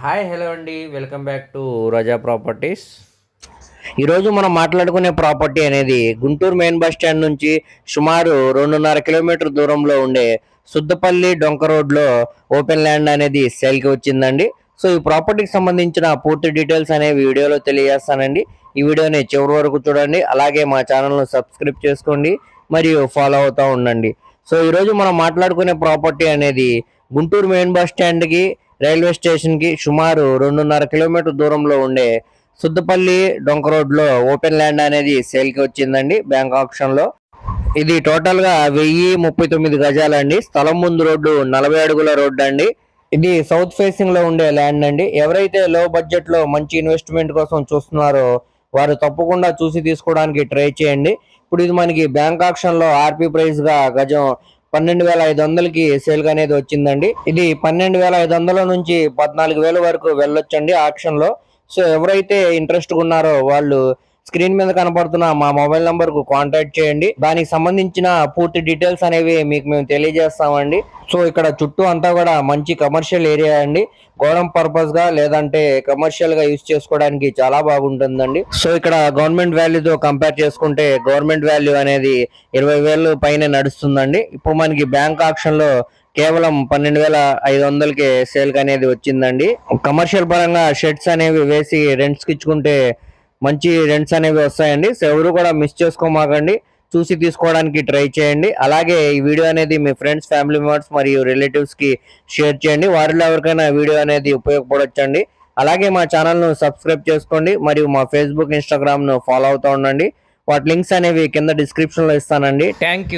Hi hello అండి. Welcome back to Raza properties. ఈరోజు మనం మాట్లాడుకునే ప్రాపర్టీ అనేది గుంటూరు మెయిన్ బస్ స్టాండ్ నుంచి సుమారు రెండున్నర కిలోమీటర్ దూరంలో ఉండే సుద్దపల్లి డొంక రోడ్లో ఓపెన్ ల్యాండ్ అనేది సేల్కి వచ్చిందండి. సో ఈ ప్రాపర్టీకి సంబంధించిన పూర్తి డీటెయిల్స్ అనేవి వీడియోలో తెలియజేస్తానండి. ఈ వీడియోని చివరి వరకు చూడండి. అలాగే మా ఛానల్ను సబ్స్క్రైబ్ చేసుకోండి మరియు ఫాలో అవుతూ ఉండండి. సో ఈరోజు మనం మాట్లాడుకునే ప్రాపర్టీ అనేది గుంటూరు మెయిన్ బస్ స్టాండ్కి రైల్వే స్టేషన్కి సుమారు రెండున్నర కిలోమీటర్ దూరంలో ఉండే సుద్దపల్లి డొంక రోడ్లో ఓపెన్ ల్యాండ్ అనేది సేల్కి వచ్చిందండి బ్యాంక్ ఆప్షన్లో. ఇది టోటల్గా వెయ్యి ముప్పై తొమ్మిది గజాలండి. స్థలం ముందు రోడ్డు నలభై అడుగుల రోడ్డు అండి. ఇది సౌత్ ఫేసింగ్లో ఉండే ల్యాండ్ అండి. ఎవరైతే లో బడ్జెట్లో మంచి ఇన్వెస్ట్మెంట్ కోసం చూస్తున్నారో వారు తప్పకుండా చూసి తీసుకోవడానికి ట్రై చేయండి. ఇప్పుడు ఇది మనకి బ్యాంక్ ఆప్షన్లో ఆర్పి ప్రైస్గా గజం పన్నెండు వేల ఐదు వందలకి సేల్ అనేది వచ్చిందండి. ఇది పన్నెండు వేల ఐదు వందల నుంచి పద్నాలుగు వేల వరకు వెళ్ళొచ్చండి ఆప్షన్లో సో ఎవరైతే ఇంట్రెస్ట్ ఉన్నారో వాళ్ళు స్క్రీన్ మీద కనబడుతున్న మా మొబైల్ నంబర్కు కాంటాక్ట్ చేయండి. దానికి సంబంధించిన పూర్తి డీటెయిల్స్ అనేవి మీకు మేము తెలియజేస్తామండి. సో ఇక్కడ చుట్టూ అంతా కూడా మంచి కమర్షియల్ ఏరియా అండి. గోడం పర్పస్గా లేదంటే కమర్షియల్గా యూజ్ చేసుకోవడానికి చాలా బాగుంటుందండి. సో ఇక్కడ గవర్నమెంట్ వాల్యూతో కంపేర్ చేసుకుంటే గవర్నమెంట్ వాల్యూ అనేది ఇరవై వేలు పైన నడుస్తుందండి. ఇప్పుడు మనకి బ్యాంక్ ఆప్షన్లో కేవలం పన్నెండు వేల ఐదు వందలకి సేల్ అనేది వచ్చిందండి. కమర్షియల్ పరంగా షెడ్స్ అనేవి వేసి రెంట్స్కి ఇచ్చుకుంటే మంచి రెంట్స్ అనేవి వస్తాయండి. సో ఎవరు కూడా మిస్ చేసుకోమాకండి. చూసి తీసుకోవడానికి ట్రై చేయండి. అలాగే ఈ వీడియో అనేది మీ ఫ్రెండ్స్ ఫ్యామిలీ మెంబర్స్ మరియు రిలేటివ్స్కి షేర్ చేయండి. వారిలో ఎవరికైనా వీడియో అనేది ఉపయోగపడొచ్చండి. అలాగే మా ఛానల్ను సబ్స్క్రైబ్ చేసుకోండి. మరియు మా ఫేస్బుక్ ఇన్స్టాగ్రామ్ను ఫాలో అవుతూ ఉండండి. వాటి లింక్స్ అనేవి కింద డిస్క్రిప్షన్లో ఇస్తానండి. Thank you